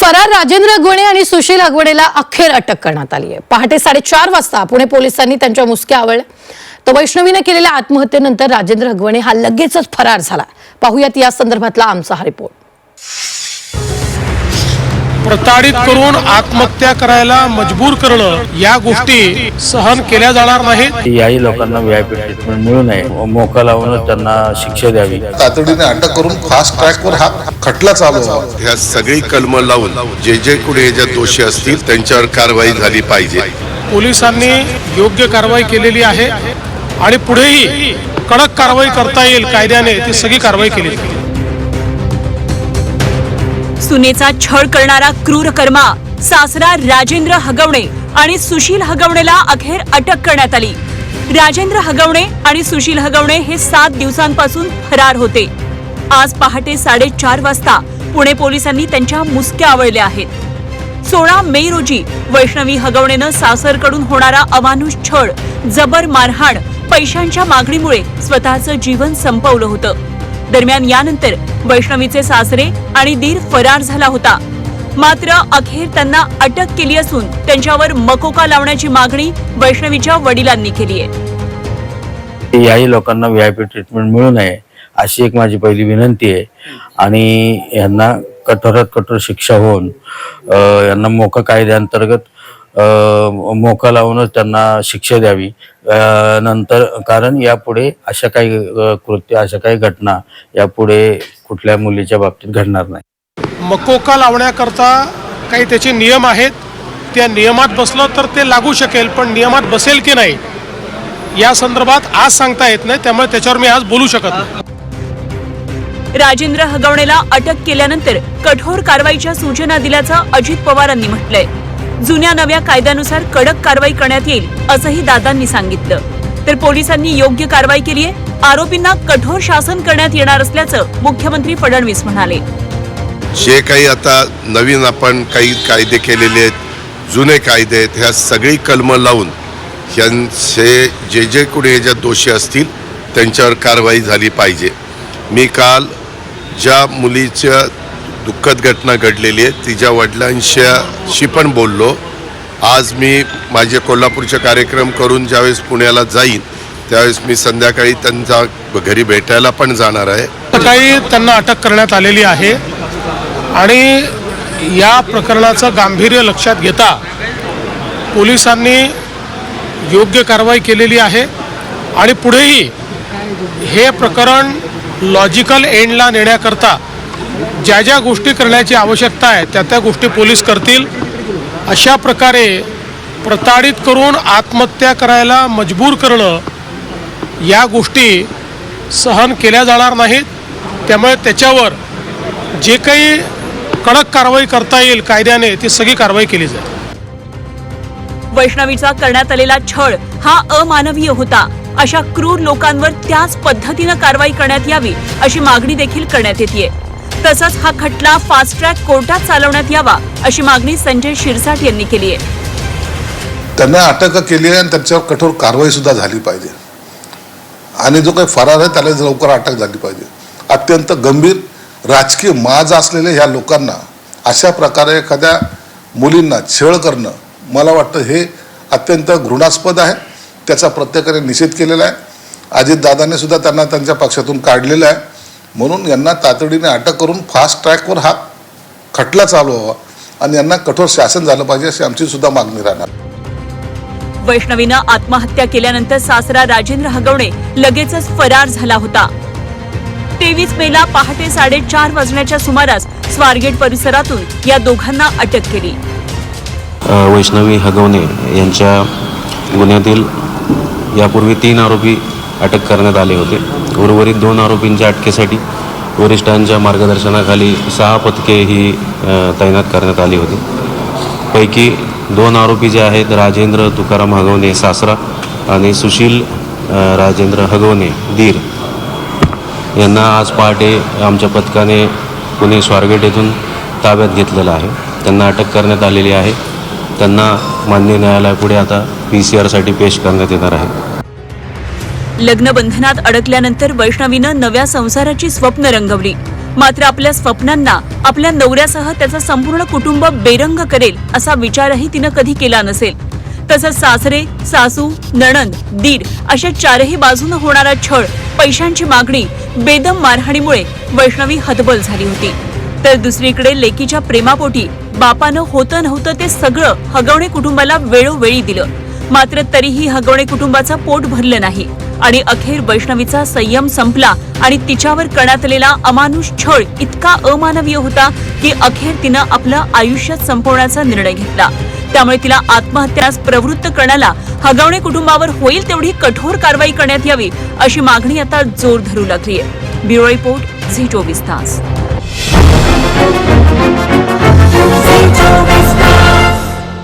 फरार राजेंद्र गुणे आणि सुशील अगवडेला अखेर अटक करण्यात आली आहे. पहाटे साडेचार वाजता पुणे पोलिसांनी त्यांच्या मुसक्या आवळल्या तर वैष्णवीने केलेल्या आत्महत्येनंतर राजेंद्र हगवणे हा लगेचच फरार झाला. पाहुयात या संदर्भातला आमचा हा रिपोर्ट प्रताडित करून आत्महत्या करायला मजबूर करणं या गोष्टी सहन केल्या जाणार नाहीत. याही लोकांना व्हीआयपी ट्रीटमेंट मिळू नये. मोका लावूनच त्यांना शिक्षा द्यावी. तातडीने अटक करून फास्ट ट्रॅकवर हा खटला चालू ह्या सगळी कलमं लावून जे जे कुणी याच्यात दोषी असतील त्यांच्यावर कारवाई झाली पाहिजे. पोलिसांनी योग्य कारवाई केलेली आहे आणि पुढेही कडक कारवाई करता येईल कायद्याने ती सगळी कारवाई केली जाईल. सुनेचा छळ करणारा क्रूर कर्मा सासरा राजेंद्र हगवणे आणि सुशील हगवणेला अखेर अटक करण्यात आली. राजेंद्र हगवणे आणि सुशील हगवणे हे सात दिवसांपासून फरार होते. आज पहाटे साडेचार वाजता पुणे पोलिसांनी त्यांच्या मुसक्या आवळल्या आहेत. सोळा मे रोजी वैष्णवी हगवणेनं सासरकडून होणारा अमानुष छळ जबर मारहाण पैशांच्या मागणीमुळे स्वतःचं जीवन संपवलं होतं. दरम्यान यानंतर वैष्णवीचे सासरे आणि दीर फरार झाला होता. मात्र अखेर त्यांना अटक केली असून त्यांच्यावर मकोका लावण्याची मागणी वैष्णवीच्या वडिलांनी केली आहे. याही लोकांना व्हीआयपी ट्रीटमेंट मिळू नये अशी एक माझी पहिली विनंती आहे. आणि यांना कठोरात कठोर शिक्षा होऊन यांना मोका कायद्याअंतर्गत मोका लावूनच त्यांना शिक्षा द्यावी. नंतर कारण यापुढे अशा काही कृत्य अशा काही घटना यापुढे कुठल्या मुलीच्या बाबतीत घडणार नाही. मकोका लावण्याकरता काही त्याचे नियम आहेत. त्या नियमात बसलं तर ते लागू शकेल पण नियमात बसेल की नाही या संदर्भात आज सांगता येत नाही. त्यामुळे त्याच्यावर मी आज बोलू शकत नाही. राजेंद्र हगवणेला अटक केल्यानंतर कठोर कारवाईच्या सूचना दिल्याचं अजित पवारांनी म्हटलंय. जुन्या नव्या कायद्यानुसार कडक कारवाई करण्यात येईल असंही दादांनी सांगितलं. तर पोलिसांनी योग्य कारवाई केली आहे आरोपींना कठोर शासन करण्यात येणार असल्याचं मुख्यमंत्री फडणवीस म्हणाले. जे काही आता नवीन आपण काही कायदे केलेले आहेत जुने कायदे आहेत ह्या सगळी कलमं लावून यांचे जे जे कुठे याच्यात दोषी असतील त्यांच्यावर कारवाई झाली पाहिजे. मी काल ज्या मुलीच्या दुःखद घटना घडलेली आहे. तिच्या वडिलांशी पण बोललो. आज मी माझे कोल्हापूरचे कार्यक्रम करून ज्यावेळेस पुण्याला जाईन त्यावेळेस मी संध्याकाळी त्यांचा घरी भेटायला पण जाणार आहे. सकाळी त्यांना अटक करण्यात आलेली आहे आणि या प्रकरणाचं गांभीर्य लक्षात घेता पोलिसांनी योग्य कारवाई केलेली आहे आणि पुढेही हे प्रकरण लॉजिकल एंडला नेण्याकरता ज्या ज्या गोष्टी करण्याची आवश्यकता आहे त्या त्या गोष्टी पोलीस करतील. अशा प्रकारे प्रताडित करून आत्महत्या करायला मजबूर करणं या गोष्टी सहन केल्या जाणार नाहीत. त्यामुळे त्याच्यावर जे काही कडक कारवाई करता येईल कायद्याने ती सगळी कारवाई केली जाईल. वैष्णवीचा करण्यात आलेला छळ हा अमानवीय होता. अशा क्रूर लोकांवर त्याच पद्धतीनं कारवाई करण्यात यावी अशी मागणी देखील करण्यात येते तसंच हा खटला फास्ट ट्रॅक कोर्टात चालवण्यात यावा अशी मागणी संजय शिरसाट यांनी केली आहे. त्यांना अटक केली आहे आणि त्यांच्यावर कठोर कारवाई सुद्धा झाली पाहिजे. आणि जो काही फरार आहे त्याला लवकर अटक झाली पाहिजे. अत्यंत गंभीर राजकीय माज असलेल्या ह्या लोकांना अशा प्रकारे एखाद्या मुलींना छळ करणं मला वाटतं हे अत्यंत घृणास्पद आहे. त्याचा प्रत्येकाने निषेध केलेला आहे. अजितदादाने सुद्धा त्यांना त्यांच्या पक्षातून काढलेलं आहे. म्हणून यांना तातडीने अटक करून फास्ट ट्रॅकवर हा खटला चालू व्हावा आणि यांना कठोर शासन झालं पाहिजे अशी आमची सुद्धा मागणी राहणार. वैष्णवीनं आत्महत्या केल्यानंतर सासरा राजेंद्र हगवणे लगेचच फरार झाला होता. तेवीस मेला पहाटे साडेचार वाजण्याच्या सुमारास स्वारगेट परिसरातून या दोघांना अटक केली. वैष्णवी हगवणे यांच्या गुन्ह्यातील यापूर्वी तीन आरोपी अटक करण्यात आले होते. उर्वरित दोन आरोपींच्या अटकेसाठी वरिष्ठांच्या मार्गदर्शनाखाली सहा पथके ही तैनात करण्यात आली होती. पैकी दोन आरोपी जे आहेत राजेंद्र तुकाराम हगवणे सासरा आणि सुशील राजेंद्र हगवणे दीर. यांना आज पहाटे आमच्या पथकाने पुणे स्वारगेट येथून ताब्यात घेतलेलं आहे. त्यांना अटक करण्यात आलेली आहे. त्यांना मान्य न्यायालयापुढे आता पी सी आरसाठी पेश करण्यात येणार आहे. लग्नबंधनात अडकल्यानंतर वैष्णवीनं नव्या संसाराची स्वप्न रंगवली. मात्र आपल्या स्वप्नांना आपल्या नवऱ्यासह त्याचं संपूर्ण कुटुंब बेरंग करेल असा विचारही तिनं कधी केला नसेल. तसंच सासरे सासू नणंद दीर अशा चारही बाजूनं होणारा छळ पैशांची मागणी बेदम मारहाणीमुळे वैष्णवी हतबल झाली होती. तर दुसरीकडे लेकीच्या प्रेमापोटी बापानं होतं नव्हतं ते सगळं हगवणे कुटुंबाला वेळोवेळी दिलं. मात्र तरीही हगवणे कुटुंबाचं पोट भरलं नाही. आणि अखेर वैष्णवीचा संयम संपला आणि तिच्यावर करण्यात आलेला अमानुष छळ इतका अमानवीय होता की अखेर तिनं आपलं आयुष्य संपवण्याचा निर्णय घेतला. त्यामुळे तिला आत्महत्यास प्रवृत्त करण्याला हगवणे कुटुंबावर होईल तेवढी कठोर कारवाई करण्यात यावी अशी मागणी आता जोर धरू लागली आहे ब्युरो रिपोर्ट झी चोवीस तास.